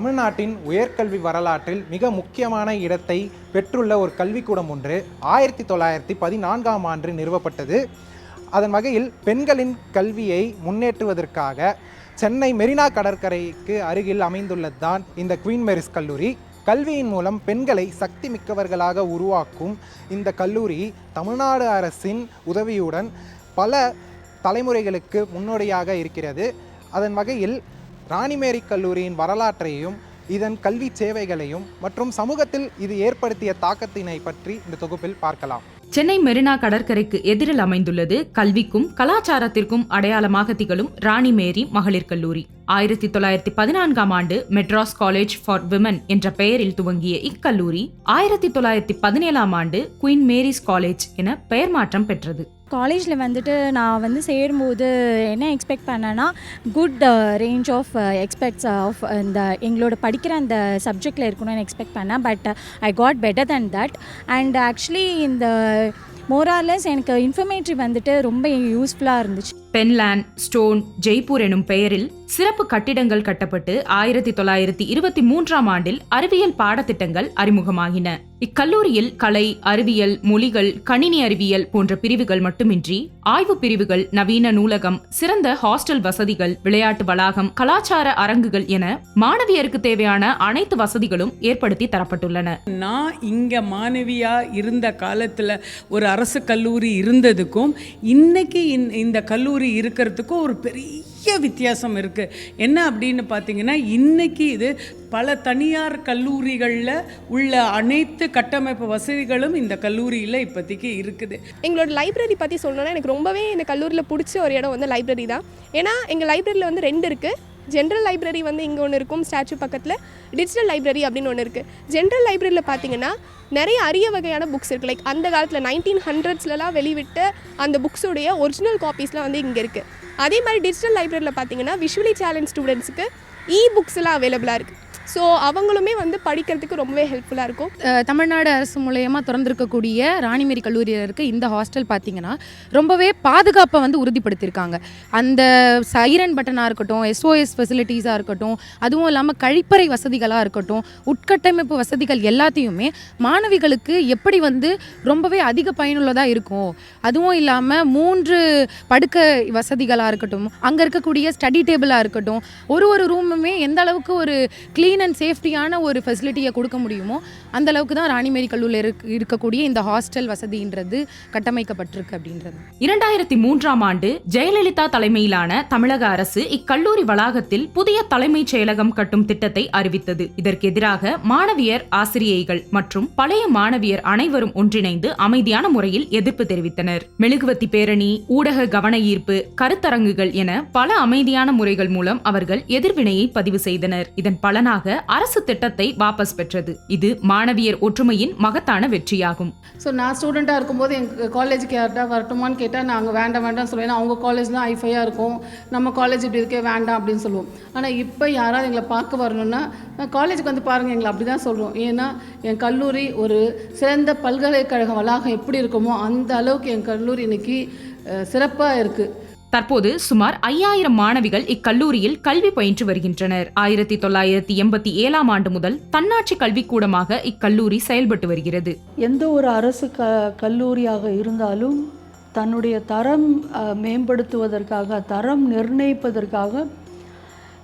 தமிழ்நாட்டின் உயர்கல்வி வரலாற்றில் மிக முக்கியமான இடத்தை பெற்றுள்ள ஒரு கல்விக்கூடம் ஒன்று ஆயிரத்தி தொள்ளாயிரத்தி பதினான்காம் ஆண்டு நிறுவப்பட்டது. அதன் வகையில் பெண்களின் கல்வியை முன்னேற்றுவதற்காக சென்னை மெரினா கடற்கரைக்கு அருகில் அமைந்துள்ளதுதான் இந்த குவீன் மேரிஸ் கல்லூரி. கல்வியின் மூலம் பெண்களை சக்தி மிக்கவர்களாக உருவாக்கும் இந்த கல்லூரி தமிழ்நாடு அரசின் உதவியுடன் பல தலைமுறைகளுக்கு முன்னோடியாக இருக்கிறது. அதன் வகையில் ராணிமேரி கல்லூரியின் வரலாற்றையும் இதன் கல்வி சேவைகளையும் மற்றும் சமூகத்தில் இது ஏற்படுத்திய தாக்கத்தினை பற்றி இந்த தொகுப்பில் பார்க்கலாம். சென்னை மெரினா கடற்கரைக்கு எதிரில் அமைந்துள்ளது கல்விக்கும் கலாச்சாரத்திற்கும் அடையாளமாக திகழும் ராணி மேரி மகளிர் கல்லூரி. ஆயிரத்தி தொள்ளாயிரத்தி பதினான்காம் ஆண்டு மெட்ராஸ் காலேஜ் ஃபார் விமன் என்ற பெயரில் துவங்கிய இக்கல்லூரி ஆயிரத்தி தொள்ளாயிரத்தி பதினேழாம் ஆண்டு குயின் மேரிஸ் காலேஜ் என பெயர் மாற்றம் பெற்றது. காலேஜில் வந்துட்டு நான் வந்து சேரும்போது என்ன எக்ஸ்பெக்ட் பண்ணேன்னா good range of expects of இந்த எங்களோட படிக்கிற அந்த சப்ஜெக்டில் இருக்கணும்னு எக்ஸ்பெக்ட் பண்ணேன். But I got better then that and actually இந்த மோரார்லெஸ் எனக்கு இன்ஃபர்மேட்ரி வந்துட்டு ரொம்ப யூஸ்ஃபுல்லாக இருந்துச்சு. பென்லான் ஸ்டோன் ஜெய்ப்பூர் எனும் பெயரில் சிறப்பு கட்டிடங்கள் கட்டப்பட்டு ஆயிரத்தி தொள்ளாயிரத்தி இருபத்தி மூன்றாம் ஆண்டில் அறிவியல் பாடத்திட்டங்கள் அறிமுகமாகின. இக்கல்லூரியில் கலை அறிவியல் மொழிகள் கணினி அறிவியல் போன்ற பிரிவுகள் மட்டுமின்றி ஆய்வு பிரிவுகள் நவீன நூலகம் சிறந்த ஹாஸ்டல் வசதிகள் விளையாட்டு வளாகம் கலாச்சார அரங்குகள் என மாணவியருக்கு தேவையான அனைத்து வசதிகளும் ஏற்படுத்தி தரப்பட்டுள்ளன. நான் இங்கே மாணவியாக இருந்த காலத்தில் ஒரு அரசு கல்லூரி இருந்ததுக்கும் இன்னைக்கு இந்த கல்லூரி இருக்கிறதுக்கும் ஒரு பெரிய வித்தியாசம் இருக்குது என்ன அப்படின்னு பார்த்தீங்கன்னா இன்றைக்கி இது பல தனியார் கல்லூரிகளில் உள்ள அனைத்து கட்டமைப்பு வசதிகளும் இந்த கல்லூரியில் இப்போதைக்கு இருக்குது. எங்களோட லைப்ரரி பற்றி சொல்லணும்னா எனக்கு ரொம்பவே இந்த கல்லூரியில் பிடிச்ச ஒரு இடம் வந்து லைப்ரரி தான். ஏன்னா எங்கள் லைப்ரரியில் வந்து ரெண்டு இருக்குது ஜென்ரல் லைப்ரரி வந்து இங்கே ஒன்று இருக்கும் ஸ்டாச்சு பக்கத்தில். டிஜிட்டல் லைப்ரரி அப்படின்னு ஒன்று இருக்குது ஜென்ரல் லைப்ரரியில் பார்த்தீங்கன்னா நிறைய அரிய வகையான புக்ஸ் இருக்குது லைக் அந்த காலத்தில் நைன்டீன் ஹண்ட்ரட்ஸ்லலாம் வெளிவிட்ட அந்த புக்ஸுடைய ஒரிஜினல் காப்பீஸ்லாம் வந்து இங்கே இருக்குது அதே மாதிரி டிஜிட்டல் லைப்ரரியில் பார்த்தீங்கன்னா விஷுவலி சேலஞ்ச் ஸ்டூடெண்ட்ஸுக்கு இ புக்ஸ்லாம் அவைலபிளாக இருக்குது ஸோ அவங்களுமே வந்து படிக்கிறதுக்கு ரொம்பவே ஹெல்ப்ஃபுல்லாக இருக்கும். தமிழ்நாடு அரசு மூலயமா திறந்திருக்கக்கூடிய ராணிமேரி கல்லூரியில் இருக்க இந்த ஹாஸ்டல் பார்த்தீங்கன்னா ரொம்பவே பாதுகாப்பை வந்து உறுதிப்படுத்தியிருக்காங்க. அந்த சைரன் பட்டனாக இருக்கட்டும் எஸ்ஓஎஸ் ஃபெசிலிட்டிஸாக இருக்கட்டும் அதுவும் இல்லாமல் கழிப்பறை வசதிகளாக இருக்கட்டும் உட்கட்டமைப்பு வசதிகள் எல்லாத்தையுமே மாணவிகளுக்கு எப்படி வந்து ரொம்பவே அதிக பயனுள்ளதாக இருக்கும் அதுவும் இல்லாமல் மூன்று படுக்கை வசதிகளாக இருக்கட்டும் அங்கே இருக்கக்கூடிய ஸ்டடி டேபிளாக இருக்கட்டும் ஒரு ஒரு ரூமுமே எந்த அளவுக்கு ஒரு க்ளீன் க்ளீன் அண்ட் சேஃப்டியான ஒரு ஃபெசிலிட்டியை கொடுக்க முடியுமோ அந்தளவுக்கு தான் ராணிமேரி கல்லூரியில் இருக்க இருக்கக்கூடிய இந்த ஹாஸ்டல் வசதின்றது கட்டமைக்கப்பட்டிருக்கு அப்படின்றது. இரண்டாயிரத்தி மூன்றாம் ஆண்டு ஜெயலலிதா தலைமையிலான தமிழக அரசு இக்கல்லூரி வளாகத்தில் புதிய தலைமைச் செயலகம் கட்டும் திட்டத்தை அறிவித்தது. இதற்கு எதிராக மாணவியர் ஆசிரியைகள் மற்றும் பழைய மாணவியர் அனைவரும் ஒன்றிணைந்து அமைதியான முறையில் எதிர்ப்பு தெரிவித்தனர். மெழுகுவத்தி பேரணி ஊடக கவன ஈர்ப்பு கருத்தரங்குகள் என பல அமைதியான முறைகள் மூலம் அவர்கள் எதிர்வினையை பதிவு செய்தனர். இதன் பலனாக அரசு திட்டத்தை வாபஸ் பெற்றது. இது மாணவியர் ஒற்றுமையின் மகத்தான வெற்றியாகும். ஸோ நான் ஸ்டூடெண்ட்டாக இருக்கும்போது எங்கள் காலேஜுக்கு யார்ட்டா வரட்டுமான்னு கேட்டால் நாங்கள் வேண்டாம் வேண்டாம் சொல்லுவேன். அவங்க காலேஜ் தான் ஐஃபையாக இருக்கும். நம்ம காலேஜ் இப்படி இருக்கே வேண்டாம் அப்படின்னு சொல்லுவோம். ஆனால் இப்போ யாராவது எங்களை பார்க்க வரணும்னா காலேஜுக்கு வந்து பாருங்கள் எங்களை அப்படி தான் சொல்கிறோம் ஏன்னா என் கல்லூரி ஒரு சிறந்த பல்கலைக்கழக வளாகம் எப்படி இருக்குமோ அந்த அளவுக்கு என் கல்லூரி இன்னைக்கு சிறப்பாக இருக்குது தற்போது சுமார் ஐயாயிரம் மாணவிகள் இக்கல்லூரியில் கல்வி பயின்று வருகின்றனர். ஆயிரத்தி தொள்ளாயிரத்தி எண்பத்தி ஏழாம் ஆண்டு முதல் தன்னாட்சி கல்விக்கூடமாக இக்கல்லூரி செயல்பட்டு வருகிறது. எந்த ஒரு அரசு க கல்லூரியாக இருந்தாலும் தன்னுடைய தரம் மேம்படுத்துவதற்காக தரம் நிர்ணயிப்பதற்காக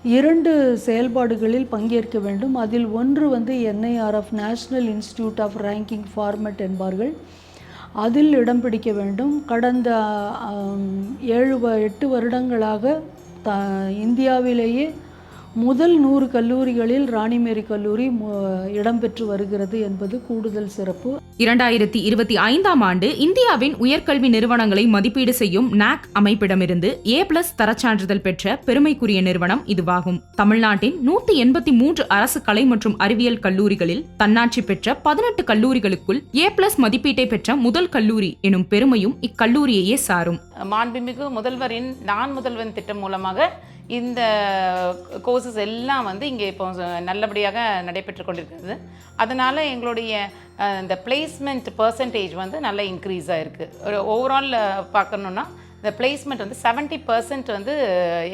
இரண்டு செயல்பாடுகளில் பங்கேற்க வேண்டும். அதில் ஒன்று வந்து NIRF national institute of ranking format என்பார்கள். அதில் இடம் பிடிக்க வேண்டும். கடந்த ஏழு வ- எட்டு வருடங்களாக த இந்தியாவிலேயே முதல் நூறு கல்லூரிகளில் ராணிமேரி கல்லூரி இடம்பெற்று வருகிறது என்பது கூடுதல் சிறப்பு. இரண்டாயிரத்தி இருபத்தி ஐந்தாம் ஆண்டு இந்தியாவின் உயர்கல்வி நிறுவனங்களை மதிப்பீடு செய்யும் நாக் அமைப்பிடமிருந்து ஏ பிளஸ் தரச்சான்றிதழ் பெற்ற பெருமைக்குரிய நிறுவனம் இதுவாகும். தமிழ்நாட்டின் நூத்தி எண்பத்தி மூன்று அரசு கலை மற்றும் அறிவியல் கல்லூரிகளில் தன்னாட்சி பெற்ற பதினெட்டு கல்லூரிகளுக்குள் ஏ பிளஸ் மதிப்பீட்டை பெற்ற முதல் கல்லூரி எனும் பெருமையும் இக்கல்லூரியையே சாரும். மாண்புமிகு முதல்வரின் நான் முதல்வன் திட்டம் மூலமாக இந்த கோர்சஸ் எல்லாம் வந்து இங்கே இப்போ நல்லபடியாக நடைபெற்று கொண்டிருக்கிறது. அதனால் எங்களுடைய இந்த பிளேஸ்மெண்ட் பர்சன்டேஜ் வந்து நல்ல இன்க்ரீஸ் ஆகிருக்கு ஒரு ஓவரால் பார்க்கணுன்னா இந்த பிளேஸ்மெண்ட் வந்து 70% பர்சன்ட் வந்து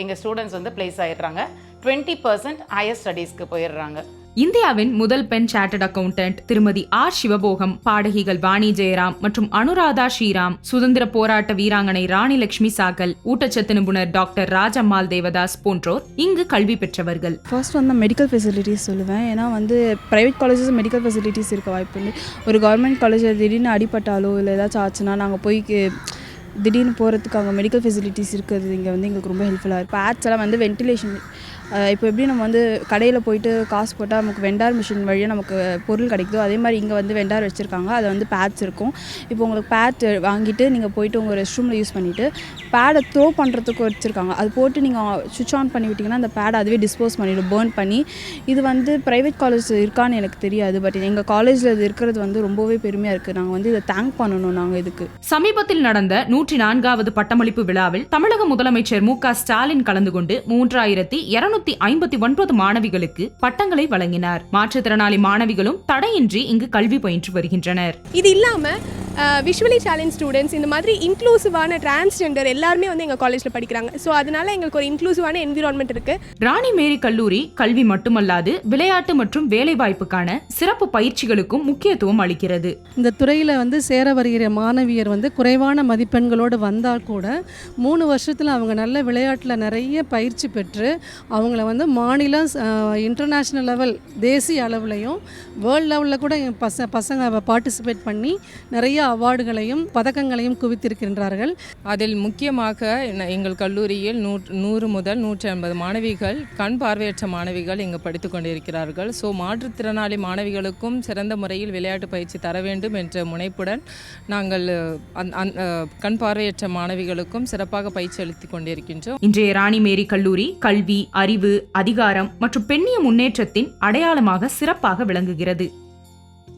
எங்கள் ஸ்டூடெண்ட்ஸ் வந்து பிளேஸ் ஆகிடுறாங்க டுவெண்ட்டி பர்சன்ட் ஹையர் ஸ்டடீஸ்க்கு போயிடுறாங்க. இந்தியாவின் முதல் பெண் சார்ட்டர்ட் அக்கவுண்டன்ட் திருமதி ஆர் சிவபோகம் பாடகிகள் வாணி ஜெயராம் மற்றும் அனுராதா ஸ்ரீராம் சுதந்திர போராட்ட வீராங்கனை ராணி லட்சுமி சாகல் ஊட்டச்சத்து நிபுணர் டாக்டர் ராஜம்மாள் தேவதாஸ் போன்றோர் இங்கு கல்வி பெற்றவர்கள். ஃபர்ஸ்ட் வந்து மெடிக்கல் ஃபெசிலிட்டிஸ் சொல்லுவேன். ஏன்னா வந்து ப்ரைவேட் காலேஜஸ் மெடிக்கல் ஃபெசிலிட்டிஸ் இருக்க வாய்ப்பு உண்டு. ஒரு கவர்மெண்ட் காலேஜில் திடீர்னு அடிப்பட்டாலோ இல்லை ஏதாச்சும் ஆச்சுன்னா நாங்கள் போய் திடீர்னு போகிறதுக்கு அங்கே மெடிக்கல் ஃபெசிலிட்டிஸ் இருக்கிறது இங்கே வந்து எங்களுக்கு ரொம்ப ஹெல்ப்ஃபுல்லாக இருக்கும். ஆட்ஸ் எல்லாம் வந்து வென்டிலேஷன் இப்போ எப்படி நம்ம வந்து கடையில் போயிட்டு காசு போட்டால் நமக்கு வெண்டார் மிஷின் வழியாக நமக்கு பொருள் கிடைக்குதோ அதே மாதிரி இங்கே வந்து வெண்டார் வச்சுருக்காங்க. அது வந்து பேட்ஸ் இருக்கும். இப்போ உங்களுக்கு பேட் வாங்கிட்டு நீங்கள் போயிட்டு உங்கள் ரெஸ்ட் ரூமில் யூஸ் பண்ணிவிட்டு பேடை த்ரோ பண்ணுறதுக்கு வச்சுருக்காங்க. அது போட்டு நீங்கள் சுவிட்ச் ஆன் பண்ணி விட்டிங்கன்னா அந்த பேடை அதுவே டிஸ்போஸ் பண்ணிவிடும் பேர்ன் பண்ணி. இது வந்து ப்ரைவேட் காலேஜ் இருக்கான்னு எனக்கு தெரியாது. பட் எங்கள் காலேஜில் இது இருக்கிறது வந்து ரொம்பவே பெருமையாக இருக்குது நாங்கள் வந்து இதை தேங்க் பண்ணணும் நாங்கள் இதுக்கு. சமீபத்தில் நடந்த நூற்றி நான்காவது பட்டமளிப்பு விழாவில் தமிழக முதலமைச்சர் மு க ஸ்டாலின் கலந்து கொண்டு மூன்றாயிரத்தி இரநூத்தி ஐம்பத்தி ஒன்பது மாணவிகளுக்கு பட்டங்களை வழங்கினார். மாற்றுத்திறனாளி மாணவிகளும் தடையின்றி இங்கு கல்வி பயின்று வருகின்றனர். இது இல்லாமல் விஷுவலி சேலஞ்ச் ஸ்டூடெண்ட்ஸ் இந்த மாதிரி இன்க்ளூசிவான டிரான்ஸ்ஜெண்டர் எல்லாருமே வந்து எங்கள் காலேஜில் படிக்கிறாங்க. ஸோ அதனால எங்களுக்கு ஒரு இன்க்ளூசிவான என்விரான்மெண்ட் இருக்குது ராணி மேரி கல்லூரி கல்வி மட்டுமல்லாது விளையாட்டு மற்றும் வேலைவாய்ப்புக்கான சிறப்பு பயிற்சிகளுக்கும் முக்கியத்துவம் அளிக்கிறது. இந்த துறையில் வந்து சேர வருகிற மாணவியர் வந்து குறைவான மதிப்பெண்களோடு வந்தால் கூட மூணு வருஷத்தில் அவங்க நல்ல விளையாட்டில் நிறைய பயிற்சி பெற்று அவங்கள வந்து மாநில இன்டர்நேஷ்னல் லெவல் தேசிய அளவுலையும் வேர்ல்ட் லெவலில் கூட பச பசங்க பார்ட்டிசிபேட் பண்ணி நிறைய அவார்டுகளையும் பதக்கங்களையும் குவித்திருக்கின்றார்கள். அதில் முக்கியமாக எங்கள் கல்லூரியில் நூறு முதல் நூற்றி ஐம்பது மாணவிகள் கண் பார்வையற்ற மாணவிகள் இங்கு படித்து கொண்டிருக்கிறார்கள். ஸோ மாற்றுத்திறனாளி மாணவிகளுக்கும் சிறந்த முறையில் விளையாட்டு பயிற்சி தர வேண்டும் என்ற முனைப்புடன் நாங்கள் கண் பார்வையற்ற மாணவிகளுக்கும் சிறப்பாக பயிற்சி அளித்துக் கொண்டிருக்கின்றோம். இன்றைய ராணி மேரி கல்லூரி கல்வி அறிவு அதிகாரம் மற்றும் பெண்ணிய முன்னேற்றத்தின் அடையாளமாக சிறப்பாக விளங்குகிறது.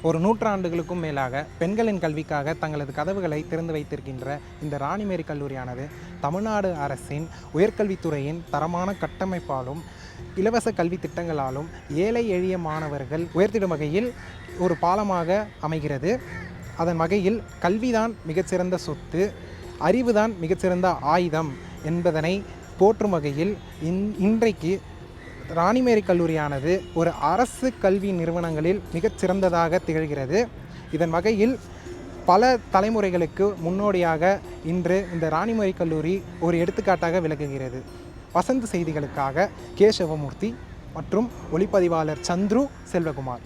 ஒரு நூற்றாண்டுகளுக்கும் மேலாக பெண்களின் கல்விக்காக தங்களது கதவுகளை திறந்து வைத்திருக்கின்ற இந்த ராணிமேரி கல்லூரியானது தமிழ்நாடு அரசின் உயர்கல்வித்துறையின் தரமான கட்டமைப்பாலும் இலவச கல்வி திட்டங்களாலும் ஏழை எளிய மாணவர்கள் உயர்த்திடும் வகையில் ஒரு பாலமாக அமைகிறது. அதன் வகையில் கல்விதான் மிகச்சிறந்த சொத்து அறிவுதான் மிகச்சிறந்த ஆயுதம் என்பதனை போற்றும் வகையில் இன் இன்றைக்கு ராணிமேரி கல்லூரியானது ஒரு அரசு கல்வி நிறுவனங்களில் மிகச்சிறந்ததாக திகழ்கிறது. இதன் வகையில் பல தலைமுறைகளுக்கு முன்னோடியாக இன்று இந்த ராணிமேரி கல்லூரி ஒரு எடுத்துக்காட்டாக விளக்குகிறது வசந்த செய்திகளுக்காக கே சிவமூர்த்தி மற்றும் ஒளிப்பதிவாளர் சந்துரு செல்வகுமார்.